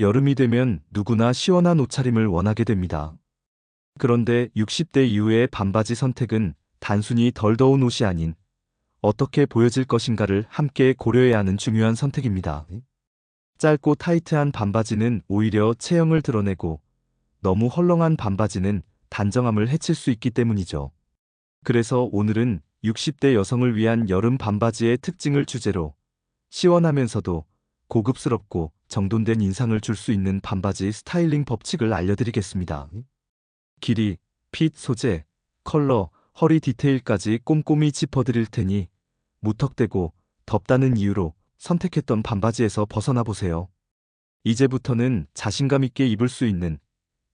여름이 되면 누구나 시원한 옷차림을 원하게 됩니다. 그런데 60대 이후의 반바지 선택은 단순히 덜 더운 옷이 아닌 어떻게 보여질 것인가를 함께 고려해야 하는 중요한 선택입니다. 짧고 타이트한 반바지는 오히려 체형을 드러내고 너무 헐렁한 반바지는 단정함을 해칠 수 있기 때문이죠. 그래서 오늘은 60대 여성을 위한 여름 반바지의 특징을 주제로 시원하면서도 고급스럽고 정돈된 인상을 줄 수 있는 반바지 스타일링 법칙을 알려드리겠습니다. 길이, 핏, 소재, 컬러, 허리 디테일까지 꼼꼼히 짚어드릴 테니 무턱대고 덥다는 이유로 선택했던 반바지에서 벗어나 보세요. 이제부터는 자신감 있게 입을 수 있는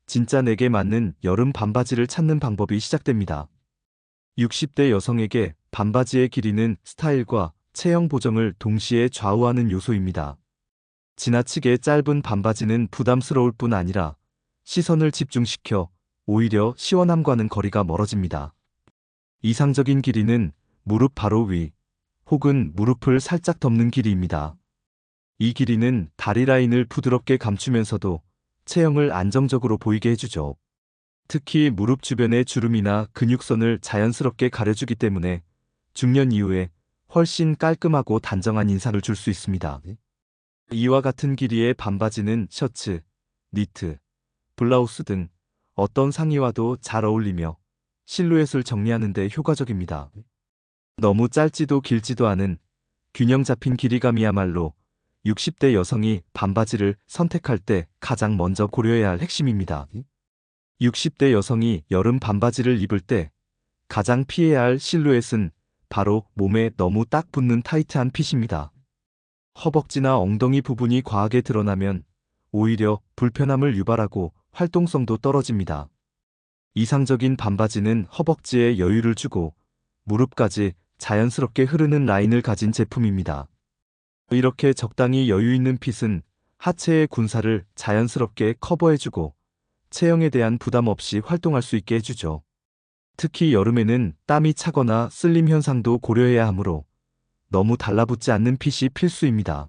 진짜 내게 맞는 여름 반바지를 찾는 방법이 시작됩니다. 60대 여성에게 반바지의 길이는 스타일과 체형 보정을 동시에 좌우하는 요소입니다. 지나치게 짧은 반바지는 부담스러울 뿐 아니라 시선을 집중시켜 오히려 시원함과는 거리가 멀어집니다. 이상적인 길이는 무릎 바로 위 혹은 무릎을 살짝 덮는 길이입니다. 이 길이는 다리 라인을 부드럽게 감추면서도 체형을 안정적으로 보이게 해주죠. 특히 무릎 주변의 주름이나 근육선을 자연스럽게 가려주기 때문에 중년 이후에 훨씬 깔끔하고 단정한 인상을 줄 수 있습니다. 이와 같은 길이의 반바지는 셔츠, 니트, 블라우스 등 어떤 상의와도 잘 어울리며 실루엣을 정리하는 데 효과적입니다. 너무 짧지도 길지도 않은 균형 잡힌 길이감이야말로 60대 여성이 반바지를 선택할 때 가장 먼저 고려해야 할 핵심입니다. 60대 여성이 여름 반바지를 입을 때 가장 피해야 할 실루엣은 바로 몸에 너무 딱 붙는 타이트한 핏입니다. 허벅지나 엉덩이 부분이 과하게 드러나면 오히려 불편함을 유발하고 활동성도 떨어집니다. 이상적인 반바지는 허벅지에 여유를 주고 무릎까지 자연스럽게 흐르는 라인을 가진 제품입니다. 이렇게 적당히 여유 있는 핏은 하체의 군살을 자연스럽게 커버해주고 체형에 대한 부담 없이 활동할 수 있게 해주죠. 특히 여름에는 땀이 차거나 쓸림 현상도 고려해야 하므로 너무 달라붙지 않는 핏이 필수입니다.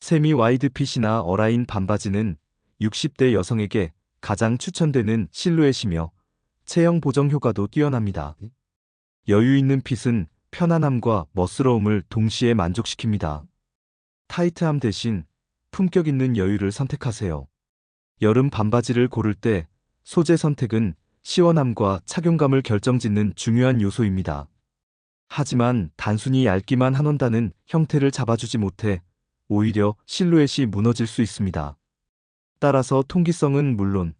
세미 와이드 핏이나 어라인 반바지는 60대 여성에게 가장 추천되는 실루엣이며 체형 보정 효과도 뛰어납니다. 여유 있는 핏은 편안함과 멋스러움을 동시에 만족시킵니다. 타이트함 대신 품격 있는 여유를 선택하세요. 여름 반바지를 고를 때 소재 선택은 시원함과 착용감을 결정짓는 중요한 요소입니다. 하지만 단순히 얇기만 한원다는 형태를 잡아주지 못해 오히려 실루엣이 무너질 수 있습니다. 따라서 통기성은 물론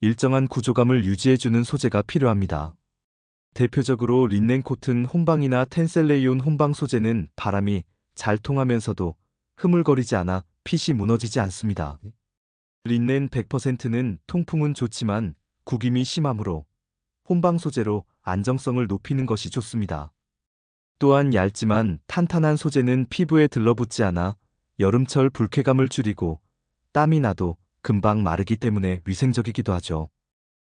일정한 구조감을 유지해주는 소재가 필요합니다. 대표적으로 린넨 코튼 혼방이나 텐셀레이온 혼방 소재는 바람이 잘 통하면서도 흐물거리지 않아 핏이 무너지지 않습니다. 린넨 100%는 통풍은 좋지만 구김이 심하므로 혼방 소재로 안정성을 높이는 것이 좋습니다. 또한 얇지만 탄탄한 소재는 피부에 들러붙지 않아 여름철 불쾌감을 줄이고 땀이 나도 금방 마르기 때문에 위생적이기도 하죠.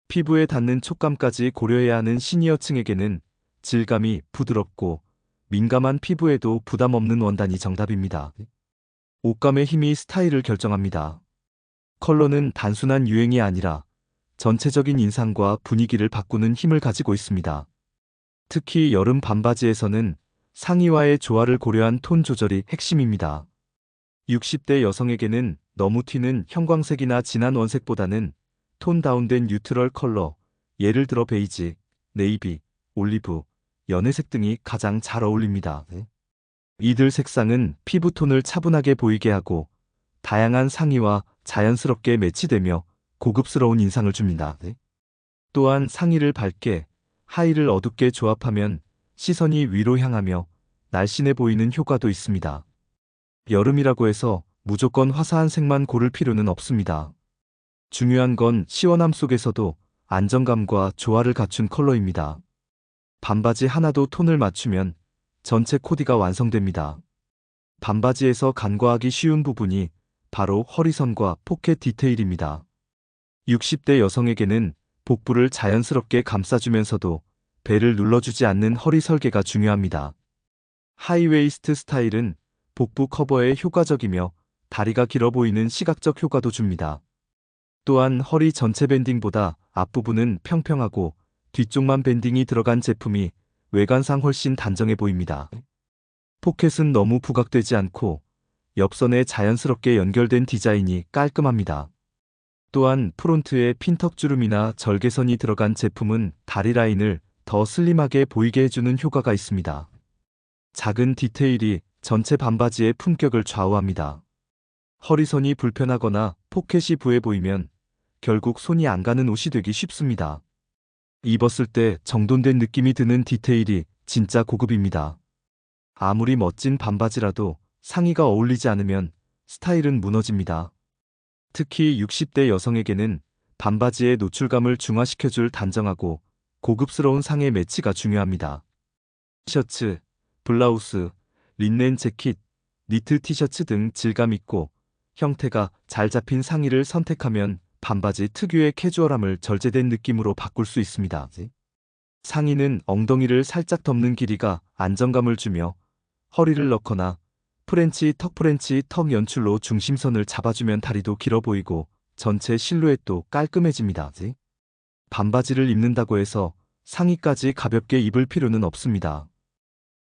피부에 닿는 촉감까지 고려해야 하는 시니어층에게는 질감이 부드럽고 민감한 피부에도 부담 없는 원단이 정답입니다. 옷감의 힘이 스타일을 결정합니다. 컬러는 단순한 유행이 아니라 전체적인 인상과 분위기를 바꾸는 힘을 가지고 있습니다. 특히 여름 반바지에서는 상의와의 조화를 고려한 톤 조절이 핵심입니다. 60대 여성에게는 너무 튀는 형광색이나 진한 원색보다는 톤 다운된 뉴트럴 컬러, 예를 들어 베이지, 네이비, 올리브, 연회색 등이 가장 잘 어울립니다. 이들 색상은 피부톤을 차분하게 보이게 하고 다양한 상의와 자연스럽게 매치되며 고급스러운 인상을 줍니다. 또한 상의를 밝게, 하의를 어둡게 조합하면 시선이 위로 향하며 날씬해 보이는 효과도 있습니다. 여름이라고 해서 무조건 화사한 색만 고를 필요는 없습니다. 중요한 건 시원함 속에서도 안정감과 조화를 갖춘 컬러입니다. 반바지 하나도 톤을 맞추면 전체 코디가 완성됩니다. 반바지에서 간과하기 쉬운 부분이 바로 허리선과 포켓 디테일입니다. 60대 여성에게는 복부를 자연스럽게 감싸주면서도 배를 눌러주지 않는 허리 설계가 중요합니다. 하이웨이스트 스타일은 복부 커버에 효과적이며 다리가 길어 보이는 시각적 효과도 줍니다. 또한 허리 전체 밴딩보다 앞부분은 평평하고 뒤쪽만 밴딩이 들어간 제품이 외관상 훨씬 단정해 보입니다. 포켓은 너무 부각되지 않고 옆선에 자연스럽게 연결된 디자인이 깔끔합니다. 또한 프론트에 핀턱 주름이나 절개선이 들어간 제품은 다리 라인을 더 슬림하게 보이게 해주는 효과가 있습니다. 작은 디테일이 전체 반바지의 품격을 좌우합니다. 허리선이 불편하거나 포켓이 부해 보이면 결국 손이 안 가는 옷이 되기 쉽습니다. 입었을 때 정돈된 느낌이 드는 디테일이 진짜 고급입니다. 아무리 멋진 반바지라도 상의가 어울리지 않으면 스타일은 무너집니다. 특히 60대 여성에게는 반바지의 노출감을 중화시켜줄 단정하고 고급스러운 상의 매치가 중요합니다. 셔츠, 블라우스, 린넨 재킷, 니트 티셔츠 등 질감 있고 형태가 잘 잡힌 상의를 선택하면 반바지 특유의 캐주얼함을 절제된 느낌으로 바꿀 수 있습니다. 상의는 엉덩이를 살짝 덮는 길이가 안정감을 주며 허리를 넣거나 프렌치 턱 프렌치 턱 연출로 중심선을 잡아주면 다리도 길어 보이고 전체 실루엣도 깔끔해집니다. 반바지를 입는다고 해서 상의까지 가볍게 입을 필요는 없습니다.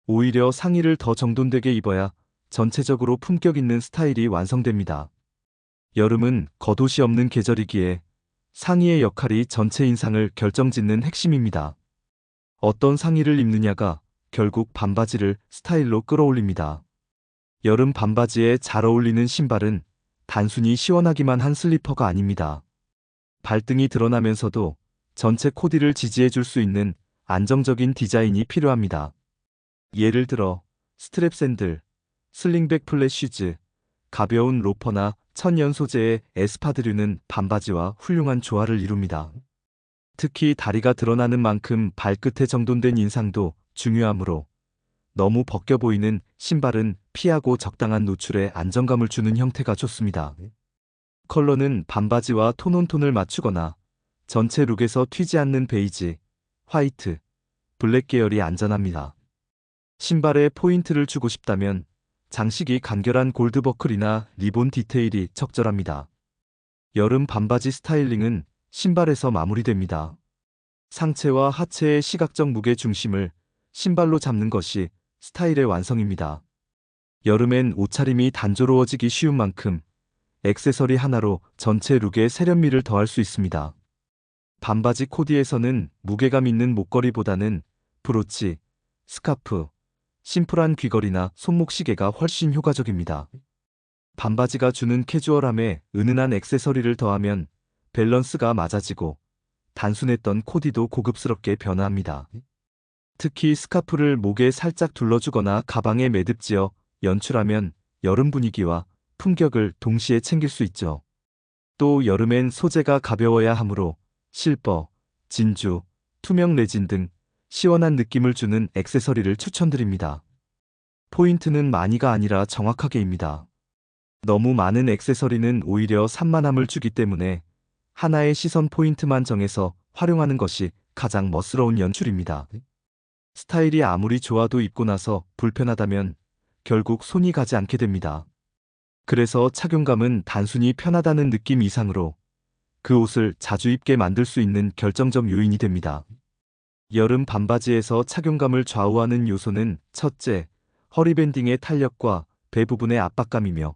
오히려 상의를 더 정돈되게 입어야 전체적으로 품격 있는 스타일이 완성됩니다. 여름은 겉옷이 없는 계절이기에 상의의 역할이 전체 인상을 결정짓는 핵심입니다. 어떤 상의를 입느냐가 결국 반바지를 스타일로 끌어올립니다. 여름 반바지에 잘 어울리는 신발은 단순히 시원하기만 한 슬리퍼가 아닙니다. 발등이 드러나면서도 전체 코디를 지지해 줄 수 있는 안정적인 디자인이 필요합니다. 예를 들어 스트랩 샌들, 슬링백 플랫 슈즈, 가벼운 로퍼나 천연 소재의 에스파드류는 반바지와 훌륭한 조화를 이룹니다. 특히 다리가 드러나는 만큼 발끝에 정돈된 인상도 중요하므로 너무 벗겨 보이는 신발은 피하고 적당한 노출에 안정감을 주는 형태가 좋습니다. 컬러는 반바지와 톤온톤을 맞추거나 전체 룩에서 튀지 않는 베이지, 화이트, 블랙 계열이 안전합니다. 신발에 포인트를 주고 싶다면 장식이 간결한 골드 버클이나 리본 디테일이 적절합니다. 여름 반바지 스타일링은 신발에서 마무리됩니다. 상체와 하체의 시각적 무게 중심을 신발로 잡는 것이 스타일의 완성입니다. 여름엔 옷차림이 단조로워지기 쉬운 만큼 액세서리 하나로 전체 룩에 세련미를 더할 수 있습니다. 반바지 코디에서는 무게감 있는 목걸이보다는 브로치, 스카프, 심플한 귀걸이나 손목시계가 훨씬 효과적입니다. 반바지가 주는 캐주얼함에 은은한 액세서리를 더하면 밸런스가 맞아지고 단순했던 코디도 고급스럽게 변화합니다. 특히 스카프를 목에 살짝 둘러주거나 가방에 매듭지어 연출하면 여름 분위기와 품격을 동시에 챙길 수 있죠. 또 여름엔 소재가 가벼워야 하므로 실버, 진주, 투명 레진 등 시원한 느낌을 주는 액세서리를 추천드립니다. 포인트는 많이가 아니라 정확하게입니다. 너무 많은 액세서리는 오히려 산만함을 주기 때문에 하나의 시선 포인트만 정해서 활용하는 것이 가장 멋스러운 연출입니다. 스타일이 아무리 좋아도 입고 나서 불편하다면 결국 손이 가지 않게 됩니다. 그래서 착용감은 단순히 편하다는 느낌 이상으로 그 옷을 자주 입게 만들 수 있는 결정적 요인이 됩니다. 여름 반바지에서 착용감을 좌우하는 요소는 첫째, 허리 밴딩의 탄력과 배 부분의 압박감이며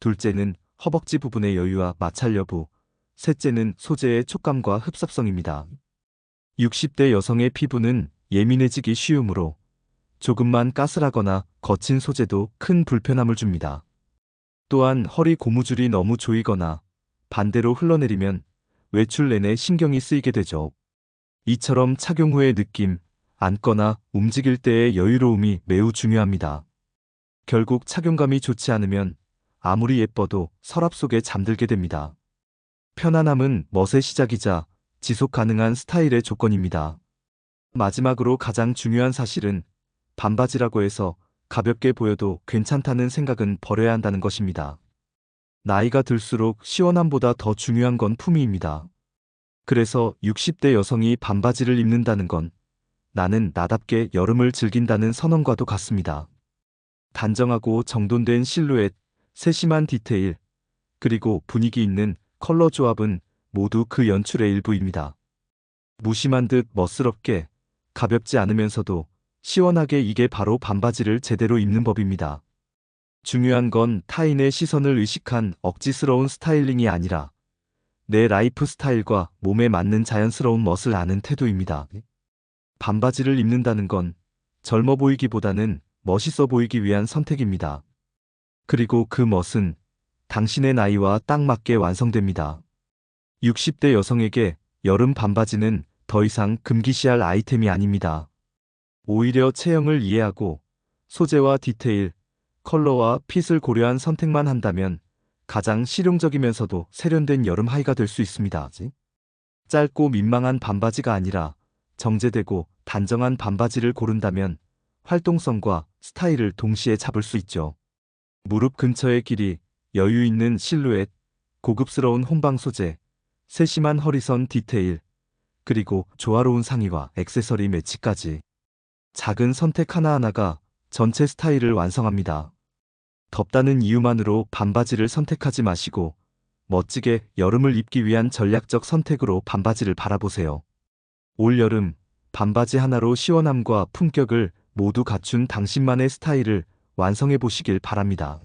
둘째는 허벅지 부분의 여유와 마찰 여부, 셋째는 소재의 촉감과 흡삽성입니다. 60대 여성의 피부는 예민해지기 쉬우므로 조금만 까슬하거나 거친 소재도 큰 불편함을 줍니다. 또한 허리 고무줄이 너무 조이거나 반대로 흘러내리면 외출 내내 신경이 쓰이게 되죠. 이처럼 착용 후의 느낌, 앉거나 움직일 때의 여유로움이 매우 중요합니다. 결국 착용감이 좋지 않으면 아무리 예뻐도 서랍 속에 잠들게 됩니다. 편안함은 멋의 시작이자 지속 가능한 스타일의 조건입니다. 마지막으로 가장 중요한 사실은 반바지라고 해서 가볍게 보여도 괜찮다는 생각은 버려야 한다는 것입니다. 나이가 들수록 시원함보다 더 중요한 건 품위입니다. 그래서 60대 여성이 반바지를 입는다는 건 나는 나답게 여름을 즐긴다는 선언과도 같습니다. 단정하고 정돈된 실루엣, 세심한 디테일, 그리고 분위기 있는 컬러 조합은 모두 그 연출의 일부입니다. 무심한 듯 멋스럽게, 가볍지 않으면서도 시원하게 이게 바로 반바지를 제대로 입는 법입니다. 중요한 건 타인의 시선을 의식한 억지스러운 스타일링이 아니라 내 라이프 스타일과 몸에 맞는 자연스러운 멋을 아는 태도입니다. 반바지를 입는다는 건 젊어 보이기보다는 멋있어 보이기 위한 선택입니다. 그리고 그 멋은 당신의 나이와 딱 맞게 완성됩니다. 60대 여성에게 여름 반바지는 더 이상 금기시할 아이템이 아닙니다. 오히려 체형을 이해하고 소재와 디테일, 컬러와 핏을 고려한 선택만 한다면 가장 실용적이면서도 세련된 여름 하의가 될 수 있습니다. 짧고 민망한 반바지가 아니라 정제되고 단정한 반바지를 고른다면 활동성과 스타일을 동시에 잡을 수 있죠. 무릎 근처의 길이, 여유 있는 실루엣, 고급스러운 혼방 소재, 세심한 허리선 디테일, 그리고 조화로운 상의와 액세서리 매치까지 작은 선택 하나하나가 전체 스타일을 완성합니다. 덥다는 이유만으로 반바지를 선택하지 마시고 멋지게 여름을 입기 위한 전략적 선택으로 반바지를 바라보세요. 올 여름 반바지 하나로 시원함과 품격을 모두 갖춘 당신만의 스타일을 완성해 보시길 바랍니다.